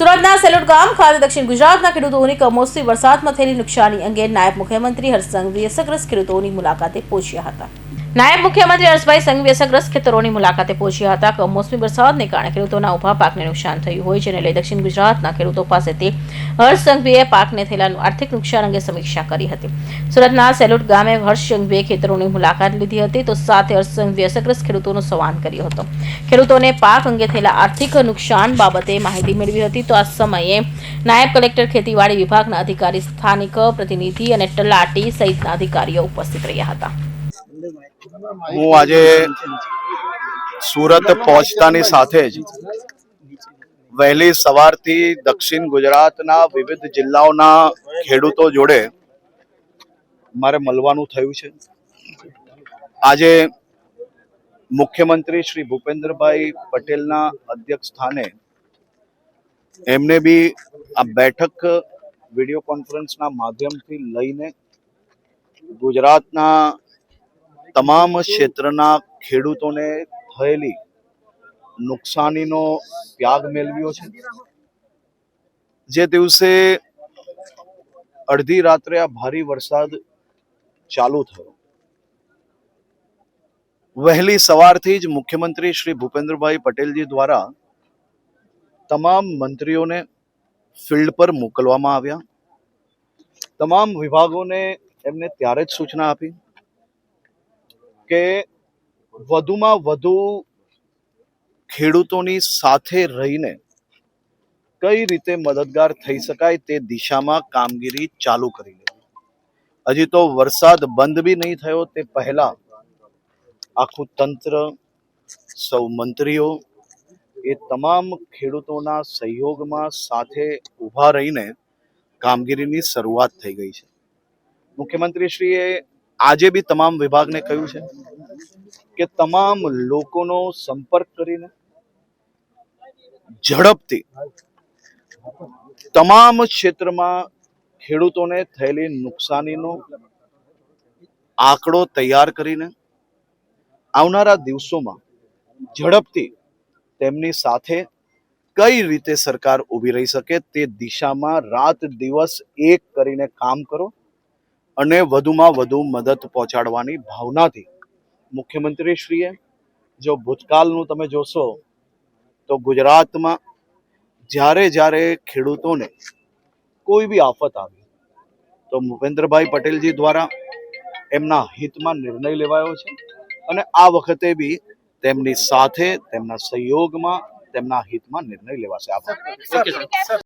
સુરતના સેલોટ ગામ ખાતે દક્ષિણ ગુજરાતના ખેડૂતોની કમોસમી વરસાદમાં થયેલી નુકસાની અંગે નાયબ મુખ્યમંત્રી હર્ષ સંઘવી અસરગ્રસ્ત ખેડૂતોની મુલાકાતે પહોંચ્યા હતા. નાયબ મુખ્યમંત્રી હર્ષભાઈ સંઘવી અસરગ્રસ્ત ખેતરોની મુલાકાતે પહોંચ્યા હતા. કમોસમી વરસાદને કારણે ખેડૂતોના ઊભા પાકને નુકસાન થયું હોય જેને લઈ દક્ષિણ ગુજરાતના ખેડૂતો પાસેથી હર્ષ સંઘવીએ પાકને થયેલા આર્થિક નુકસાન અંગે સમીક્ષા કરી હતી. સુરતના સેલોટ ગામે હર્ષ સંઘવીએ ખેતરોની મુલાકાત લીધી હતી તો સાથે હર્ષ સંઘવીએ અસરગ્રસ્ત ખેડૂતોનો સંવાદ કર્યો હતો. ખેડૂતોને પાક અંગે થયેલા આર્થિક નુકસાન બાબતે માહિતી મેળવી હતી તો આ સમયે નાયબ કલેક્ટર ખેતીવાડી વિભાગના અધિકારી, સ્થાનિક પ્રતિનિધિ અને તલાટી સહિતના અધિકારીઓ ઉપસ્થિત રહ્યા હતા. હું આજે સુરત પહોંચતાની સાથે જ વહેલી સવારથી દક્ષિણ ગુજરાતના વિવિધ જિલ્લાઓના ખેડૂતો જોડે મારે મળવાનું થયું છે. આજે મુખ્યમંત્રી શ્રી ભૂપેન્દ્રભાઈ પટેલના અધ્યક્ષ સ્થાને એમને બી આ બેઠક વીડિયો કોન્ફરન્સના માધ્યમથી લઈને ગુજરાતના તમામ ક્ષેત્રના ખેડૂતોને થયેલી નુકસાનીનો ત્યાગ મેળવ્યો છે. જે દિવસે અડધી રાત્રે આ ભારે વરસાદ ચાલુ થયો. વહેલી સવારથી જ મુખ્યમંત્રી શ્રી ભૂપેન્દ્રભાઈ પટેલજી દ્વારા તમામ મંત્રીઓને ફિલ્ડ પર મોકલવામાં આવ્યા. તમામ વિભાગોને એમને ત્યારે જ સૂચના આપી. કે વધુમાં વધુ ખેડૂતોની સાથે રહીને કઈ રીતે મદદગાર થઈ શકાય તે દિશામાં કામગીરી ચાલુ કરી લેવી. હજી તો વરસાદ બંધ બી નહીં થયો તે પહેલા આખું તંત્ર, સૌ મંત્રીઓ એ તમામ ખેડૂતોના સહયોગમાં સાથે ઊભા રહીને કામગીરીની શરૂઆત થઈ ગઈ છે. મુખ્યમંત્રીશ્રીએ આજે બી તમામ વિભાગને કહ્યું છે કે તમામ લોકોનો સંપર્ક કરીને, ઝડપથી તમામ ક્ષેત્રમાં ખેડૂતોને થયેલી નુકસાનીનો આંકડો તૈયાર કરીને આવનારા દિવસોમાં ઝડપથી તેમની સાથે કઈ રીતે સરકાર ઊભી રહી શકે તે દિશામાં રાત દિવસ એક કરીને કામ કરો. અને વધુમાં વધુ મદદ પહોંચાડવાની ભાવનાથી મુખ્યમંત્રીશ્રીએ જો ભૂતકાળનું તમે જોશો તો ગુજરાતમાં જ્યારે જ્યારે ખેડૂતોને કોઈ બી આફત આવી તો ભૂપેન્દ્રભાઈ પટેલજી દ્વારા એમના હિતમાં નિર્ણય લેવાયો છે અને આ વખતે બી તેમની સાથે તેમના સહયોગમાં તેમના હિતમાં નિર્ણય લેવાશે.